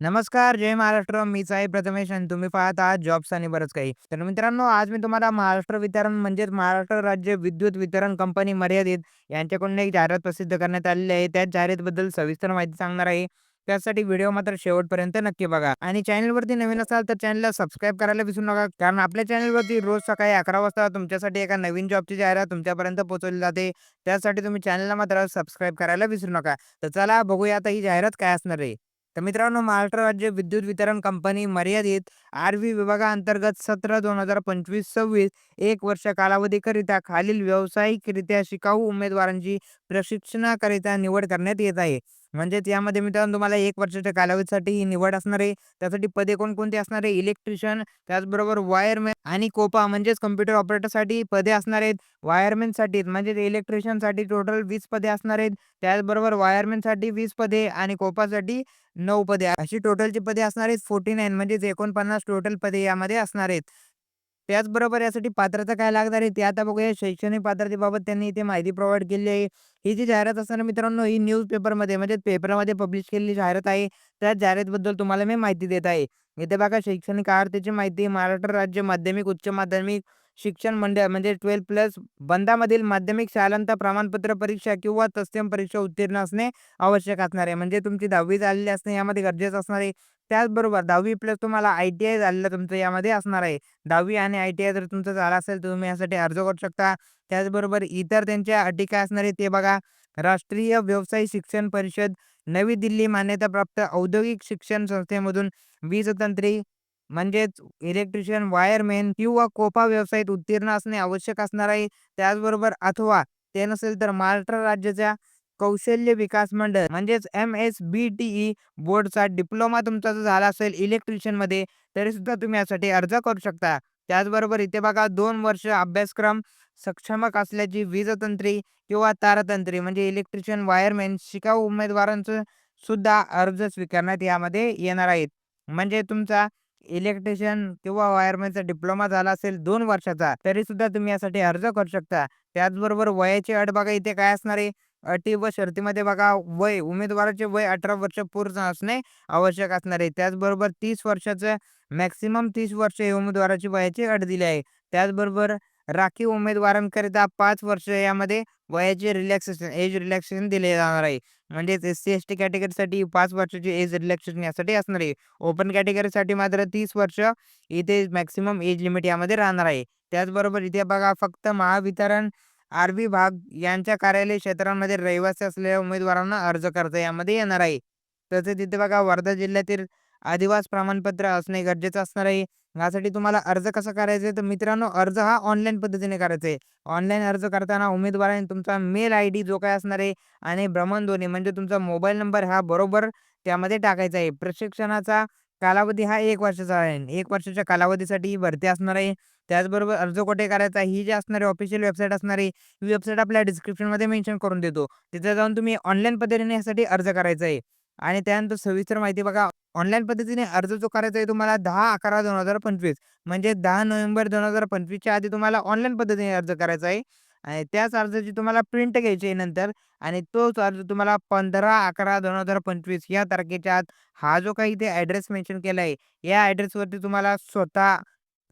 नमस्कार, जय महाराष्ट्र. मीच आहे प्रथमेश आणि तुम्ही पाहत आहात जॉब्स आणि बरंच काही. तर मित्रांनो, आज मी तुम्हाला महाराष्ट्र वितरण म्हणजेच महाराष्ट्र राज्य विद्युत वितरण कंपनी मर्यादित यांच्याकडून एक जाहिरात प्रसिद्ध करण्यात आलेली आहे. त्याच जाहिरातीबद्दल सविस्तर माहिती सांगणार आहे. त्यासाठी व्हिडिओ मात्र शेवटपर्यंत नक्की बघा आणि चॅनलवरती नवीन असाल तर चॅनलला सबस्क्राईब करायला विसरू नका. कारण आपल्या चॅनलवरती रोज सकाळी 11 वाजता तुमच्यासाठी एका नवीन जॉबची जाहिरात तुमच्यापर्यंत पोहोचवली जाते. त्यासाठी तुम्ही चॅनलला मात्र सबस्क्राईब करायला विसरू नका. तर चला बघूया आता ही जाहिरात काय असणार आहे. तर मित्रांनो, महाराष्ट्र राज्य विद्युत वितरण कंपनी मर्यादित आर-व्ही विभागाअंतर्गत 17/2025-26 एक वर्ष कालावधीकरिता खालील व्यावसायिकरित्या शिकाऊ उमेदवारांची प्रशिक्षणाकरिता निवड करण्यात येत आहे. म्हणजेच यामध्ये मित्रांनो तुम्हाला एक वर्षाच्या कालावधीसाठी ही निवड असणार आहे. त्यासाठी पदे कोणकोणती असणार आहे? इलेक्ट्रिशियन, त्याचबरोबर वायरमॅन आणि कोपा म्हणजेच कम्प्युटर ऑपरेटरसाठी पदे असणार आहेत. वायरमॅनसाठी म्हणजेच इलेक्ट्रिशियनसाठी टोटल वीस पदे असणार आहेत. त्याचबरोबर वायरमॅनसाठी वीस पदे आणि कोपासाठी नऊ पदे अशी टोटलची पदे असणार आहेत. 49 म्हणजेच 49 टोटल पदे यामध्ये असणार आहेत. त्याचबरोबर यासाठी पात्रता काय लागणार आहे ते आता बघूया. शैक्षणिक पात्रतेबाबत त्यांनी इथे माहिती प्रोव्हाइड केली आहे. ही जी जाहिरात असणार मित्रांनो ही न्यूज पेपरमध्ये म्हणजे पेपरमध्ये पब्लिश केलेली जाहिरात आहे. त्याच जाहिरातीबद्दल तुम्हाला मी माहिती देत आहे. इथे बघा शैक्षणिक अर्हतेची माहिती महाराष्ट्र राज्य माध्यमिक, उच्च माध्यमिक शिक्षण मंडळ म्हणजे, म्हणजे 12 प्लस बंदामधील माध्यमिक शालांत प्रमाणपत्र परीक्षा किंवा तत्सम परीक्षा उत्तीर्ण असणे आवश्यक असणार आहे. म्हणजे तुमची 10वी झालेली असणे यामध्ये गरजेचं असणार आहे. त्याचबरोबर 10वी प्लस तुम्हाला आय-टी-आय झालेलं तुमचं यामध्ये असणार आहे. 10वी आणि आय-टी-आय जर तुमचं झालं असेल तर तुम्ही यासाठी अर्ज करू शकता. त्याचबरोबर इतर त्यांच्या अटी काय असणार आहे ते बघा. राष्ट्रीय व्यवसाय शिक्षण परिषद, नवी दिल्ली मान्यताप्राप्त औद्योगिक शिक्षण संस्थेमधून वीजतंत्री म्हणजेच इलेक्ट्रिशियन, वायरमॅन किंवा कोपा व्यवसायात उत्तीर्ण असणे आवश्यक असणार आहे. त्याचबरोबर अथवा ते नसेल तर महाराष्ट्र राज्याच्या कौशल्य विकास मंडळ म्हणजेच एम-एस-बी-टी-ई बोर्डचा डिप्लोमा तुमचा जर झाला असेल इलेक्ट्रिशियनमध्ये तरीसुद्धा तुम्ही यासाठी अर्ज करू शकता. त्याचबरोबर इथे बघा दोन वर्ष अभ्यासक्रम सक्षमक असल्याची वीजतंत्री किंवा तारतंत्री म्हणजे इलेक्ट्रिशियन, वायरमॅन शिकाऊ उमेदवारांचं सुद्धा अर्ज स्वीकारण्यात यामध्ये येणार आहेत. म्हणजे तुमचा इलेक्ट्रिशियन किंवा वायरमॅनचा डिप्लोमा झाला असेल दोन वर्षाचा तरीसुद्धा तुम्ही यासाठी अर्ज करू शकता. त्याचबरोबर वयाची अट बघा इथे काय असणार आहे? अटी व शर्तीमध्ये बघा वय उमेदवाराचे वय 18 वर्ष पूर्ण असणे आवश्यक असणार आहे. त्याचबरोबर तीस वर्षाचं मॅक्सिमम तीस वर्ष हे उमेदवाराची वयाची अट दिली आहे. त्याचबरोबर राखीव उमेदवारांकरिता पाच वर्ष यामध्ये वयाचे रिलॅक्सेशन एज रिलॅक्सेशन दिले जाणार आहे. म्हणजेच एस-सी-एस-टी कॅटेगरीसाठी पाच वर्षाची एज रिलॅक्सेशन यासाठी असणार आहे. ओपन कॅटेगरीसाठी मात्र तीस वर्ष इथे मॅक्सिमम एज लिमिट यामध्ये राहणार आहे. त्याचबरोबर इथे बघा फक्त महावितरण आर भाग यांच्या कार्यालय क्षेत्रांमध्ये रहिवासी असलेल्या उमेदवारांना अर्ज करता यामध्ये येणार आहे. तसेच इथे बघा वर्धा जिल्ह्यातील अधिवास प्रमाणपत्र असणे गरजेचं असणार आहे. यासाठी तुम्हाला अर्ज कसा करायचा आहे तर मित्रांनो अर्ज हा ऑनलाईन पद्धतीने करायचा आहे. ऑनलाईन अर्ज करताना उमेदवाराने तुमचा मेल आय डी जो काय असणार आहे आणि भ्रमणध्वनी म्हणजे तुमचा मोबाईल नंबर हा बरोबर त्यामध्ये टाकायचा आहे. प्रशिक्षणाचा कालावधी हा एक वर्षाचा आहे. एक वर्षाच्या कालावधीसाठी ही भरती असणार आहे. त्याचबरोबर अर्ज कुठे करायचा ही जी असणारी ऑफिशियल वेबसाईट असणार आहे. ही वेबसाईट आपल्या डिस्क्रिप्शनमध्ये मेन्शन करून देतो. तिथे जाऊन तुम्ही ऑनलाईन पद्धतीने यासाठी अर्ज करायचा आहे. आणि त्यानंतर सविस्तर माहिती बघा ऑनलाईन पद्धतीने अर्ज जो करायचा आहे तुम्हाला 10/11/2025 म्हणजे दहा नोव्हेंबर दोन हजार पंचवीसच्या आधी तुम्हाला ऑनलाईन पद्धतीने अर्ज करायचा आहे. आणि त्याच अर्जाची तुम्हाला प्रिंट घ्यायची आहे नंतर आणि तोच अर्ज तुम्हाला 15/11/2025 या तारखेच्या आत हा जो काही इथे ॲड्रेस मेन्शन केला आहे, या ॲड्रेसवरती तुम्हाला स्वतः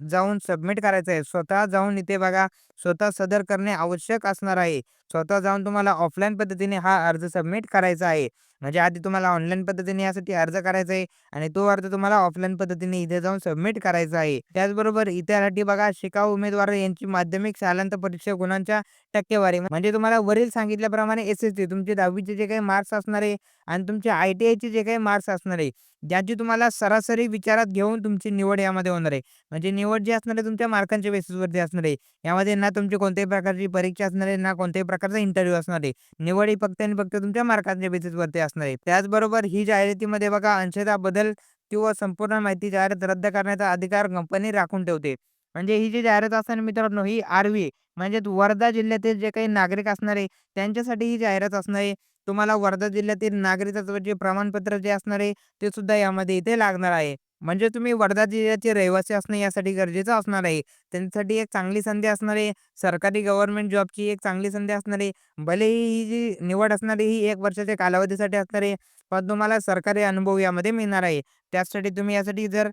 जाऊन सबमिट करायचं आहे. स्वतः जाऊन इथे बघा स्वतः सदर करणे आवश्यक असणार आहे. स्वतः जाऊन तुम्हाला ऑफलाईन पद्धतीने हा अर्ज सबमिट करायचा आहे. म्हणजे आधी तुम्हाला ऑनलाईन पद्धतीने यासाठी अर्ज करायचा आहे आणि तो अर्ज तुम्हाला ऑफलाईन पद्धतीने इथे जाऊन सबमिट करायचा आहे. त्याचबरोबर इथेसाठी बघा शिकाऊ उमेदवार यांची माध्यमिक शालांत परीक्षा गुणांच्या टक्केवारी म्हणजे तुम्हाला वरील सांगितल्याप्रमाणे एस-एस-टी तुमचे 10वीचे जे काही मार्क्स असणार आहे आणि तुमचे आय-टी-आयचे जे काही मार्क्स असणार आहे, ज्याची तुम्हाला सरासरी विचारात घेऊन तुमची निवड यामध्ये होणार आहे. म्हणजे निवड जी असणार आहे तुमच्या मार्कांच्या बेसिसवरती असणार आहे. यामध्ये ना तुमची कोणत्याही प्रकारची परीक्षा असणार आहे, ना कोणत्याही प्रकारचा इंटरव्ह्यू असणार आहे. निवड ही फक्त आणि फक्त तुमच्या मार्कांच्या बेसिसवरती असणार आहे. त्याचबरोबर ही जाहिरातीमध्ये बघा अंशतः बदल किंवा संपूर्ण माहिती जाहिरात रद्द करण्याचा अधिकार कंपनी राखून ठेवते. म्हणजे ही जी जाहिरात असणार मित्रांनो ही आरवी म्हणजे म्हणजेच वर्धा जिल्ह्यातील जे काही नागरिक असणार आहे त्यांच्यासाठी ही जाहिरात असणार आहे. तुम्हाला वर्धा जिल्ह्यातील नागरिकत्वाचे प्रमाणपत्र जे असणार आहे ते सुद्धा यामध्ये इथे लागणार आहे. म्हणजे तुम्ही वर्धा जिल्ह्याचे रहिवासी असणे यासाठी गरजेचं असणार आहे. त्यांच्यासाठी एक चांगली संधी असणार आहे. सरकारी गव्हर्नमेंट जॉबची एक चांगली संधी असणार आहे. भलेही ही जी निवड असणार आहे ही एक वर्षाच्या कालावधीसाठी असणार आहे. पण तुम्हाला सरकारी अनुभव यामध्ये मिळणार आहे. त्यासाठी तुम्ही यासाठी जर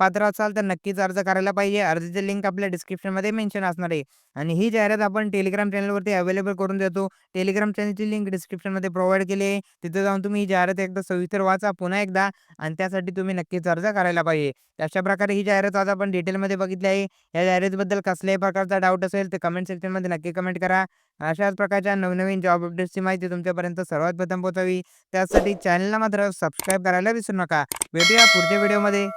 पात्र असाल तर नक्कीच अर्ज करायला पाहिजे. अर्जाची लिंक आपल्या डिस्क्रिप्शनमध्ये मेन्शन असणार आहे. आणि ही जाहिरात आपण टेलिग्राम चॅनलवरती अवेलेबल करून देतो. टेलिग्राम चॅनलची लिंक डिस्क्रिप्शनमध्ये प्रोव्हाइड केली आहे. तिथे जाऊन तुम्ही ही जाहिरात एकदा सविस्तर वाचा पुन्हा एकदा आणि त्यासाठी तुम्ही नक्कीच अर्ज करायला पाहिजे. अशा प्रकारे ही जाहिरात आज आपण डिटेलमध्ये बघितली आहे. या जाहिरातीबद्दल कसल्याही प्रकारचा डाऊट असेल तर कमेंट सेक्शनमध्ये नक्की कमेंट करा. अशाच प्रकारच्या नवनवीन जॉब अपडेट्सची माहिती तुमच्यापर्यंत सर्वात प्रथम पोहोचावी त्यासाठी चॅनलला मात्र सबस्क्राईब करायला विसरू नका. भेटूया पुढच्या व्हिडिओमध्ये.